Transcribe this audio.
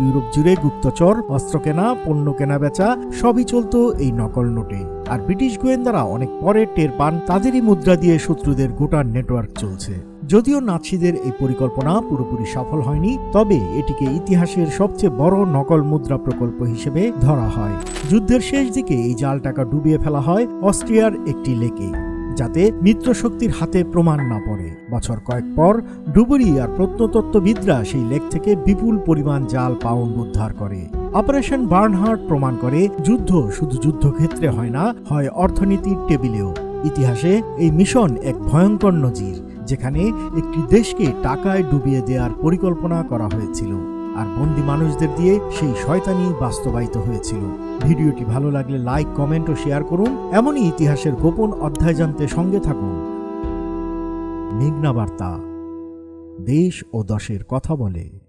Europe জুড়ে গুপ্তচর অস্ত্র কেনা পণ্য কেনা বেচা, সবই চলতো এই নকল নোটে। আর ব্রিটিশ গোয়েন্দারা অনেক পরে টের পান তাদেরই মুদ্রা দিয়ে শত্রুদের গোটা নেটওয়ার্ক চলছে। যদিও নাৎসিদের এই পরিকল্পনা পুরোপুরি সফল হয়নি, তবে এটিকে ইতিহাসের সবচেয়ে বড় নকল মুদ্রা প্রকল্প হিসেবে ধরা হয়। যুদ্ধের শেষ দিকে এই জাল টাকা ডুবিয়ে ফেলা হয় অস্ট্রিয়ার একটি লেকে। যাতে মিত্রশক্তির হাতে প্রমাণ না পড়ে। বছর কয়েক পর ডুবুরি আর প্রত্নতত্ত্ববিদরা সেই লেক থেকে বিপুল পরিমাণ জাল পাউন্ড উদ্ধার করে। অপারেশন বার্নহার্ট প্রমাণ করে যুদ্ধ শুধু যুদ্ধক্ষেত্রে হয় না, হয় অর্থনীতির টেবিলেও। ইতিহাসে এই মিশন এক ভয়ঙ্কর নজির, যেখানে একটি দেশকে টাকায় ডুবিয়ে দেওয়ার পরিকল্পনা করা হয়েছিল। আর বন্দি মানুষদের দিয়ে সেই শয়তানি বাস্তবায়িত হয়েছিল। ভিডিওটি ভালো লাগলে লাইক, কমেন্ট ও শেয়ার করুন। এমনই ইতিহাসের গোপন অধ্যায় জানতে সঙ্গে থাকুন। মেঘনা বার্তা। দেশ ও দশের কথা বলে।